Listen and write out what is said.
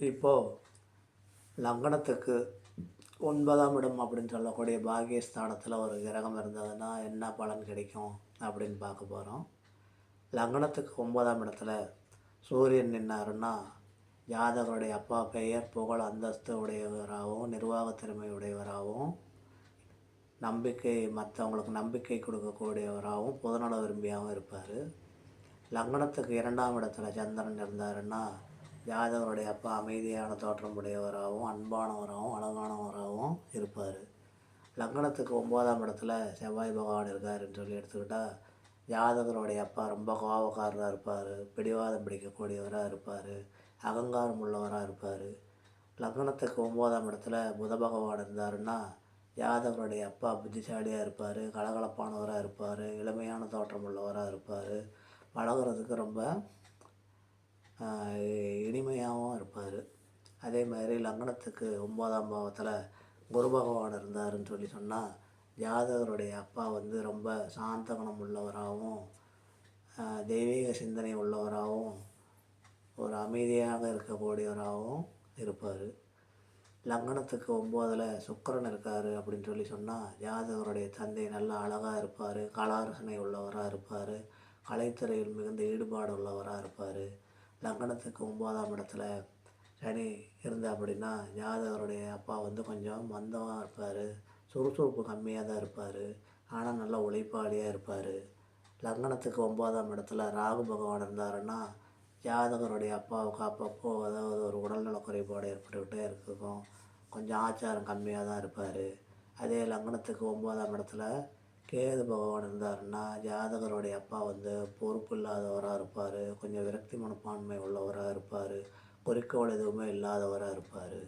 இப்போது லக்னத்துக்கு ஒன்பதாம் இடம் அப்படின்னு சொல்லக்கூடிய பாகியஸ்தானத்தில் ஒரு கிரகம் இருந்ததுன்னா என்ன பலன் கிடைக்கும் அப்படின்னு பார்க்க போகிறோம் லக்னத்துக்கு ஒன்பதாம் இடத்துல சூரியன் நின்னாருன்னா ஜாதகருடைய அப்பா பெயர் புகழ் அந்தஸ்து உடையவராகவும் நிர்வாக திறமை உடையவராகவும் நம்பிக்கை மற்றவங்களுக்கு நம்பிக்கை கொடுக்கக்கூடியவராகவும் பொதுநல விரும்பியாகவும் இருப்பார். லக்னத்துக்கு இரண்டாம் இடத்துல சந்திரன் இருந்தாருன்னா ஜாதகருடைய அப்பா அமைதியான தோற்றம் உடையவராகவும் அன்பானவராகவும் அழகானவராகவும் இருப்பார். லக்னத்துக்கு ஒம்போதாம் இடத்துல செவ்வாய் பகவான் இருக்காருன்னு சொல்லி எடுத்துக்கிட்டால் ஜாதகருடைய அப்பா ரொம்ப கோபக்காரராக இருப்பார் பிடிவாதம் பிடிக்கக்கூடியவராக இருப்பார் அகங்காரம் உள்ளவராக இருப்பார். லக்னத்துக்கு ஒம்போதாம் இடத்துல புத பகவான் இருந்தாருன்னா ஜாதகருடைய அப்பா புத்திசாலியாக இருப்பார் கலகலப்பானவராக இருப்பார் இளமையான தோற்றம் உள்ளவராக இருப்பார். பழகிறதுக்கு ரொம்ப இனிமையாகவும் இருப்பார். அதே மாதிரி லக்னத்துக்கு ஒம்பதாம் பாவத்தில் குரு பகவான் இருந்தாருன்னு சொல்லி சொன்னால் ஜாதகருடைய அப்பா வந்து ரொம்ப சாந்த குணம் உள்ளவராகவும் தெய்வீக சிந்தனை உள்ளவராகவும் ஒரு அமைதியாக இருக்கக்கூடியவராகவும் இருப்பார். லக்னத்துக்கு ஒம்போதில் சுக்கரன் இருக்கார் அப்படின்னு சொல்லி சொன்னால் ஜாதகருடைய தந்தை நல்லா அழகாக இருப்பார் கலாரசனை உள்ளவராக இருப்பார் கலைத்துறையில் மிகுந்த ஈடுபாடு உள்ளவராக இருப்பார். லங்கனத்துக்கு ஒம்போதாம் இடத்துல சனி இருந்தா அப்படின்னா ஜாதகருடைய அப்பா வந்து கொஞ்சம் மந்தமாக இருப்பார் சுறுசுறுப்பு கம்மியாக தான் இருப்பார் ஆனால் நல்ல உழைப்பாளியாக இருப்பார். லங்கனத்துக்கு ஒம்போதாம் இடத்துல ராகு பகவான் இருந்தாருன்னா ஜாதகருடைய அப்பாவுக்கு அப்பப்போ அதாவது ஒரு உடல்நல குறைபாடு ஏற்பட்டுக்கிட்டே இருக்கும். கொஞ்சம் ஆச்சாரம் கம்மியாக தான் இருப்பார். அதே லக்னத்துக்கு ஒம்போதாம் இடத்துல கேது பகவான் இருந்தாருன்னா ஜாதகருடைய அப்பா வந்து பொறுப்பு இல்லாதவராக இருப்பார். கொஞ்சம் விரக்தி மனப்பான்மை உள்ளவராக இருப்பார். குறிக்கோள் எதுவுமே இல்லாதவராக இருப்பார்.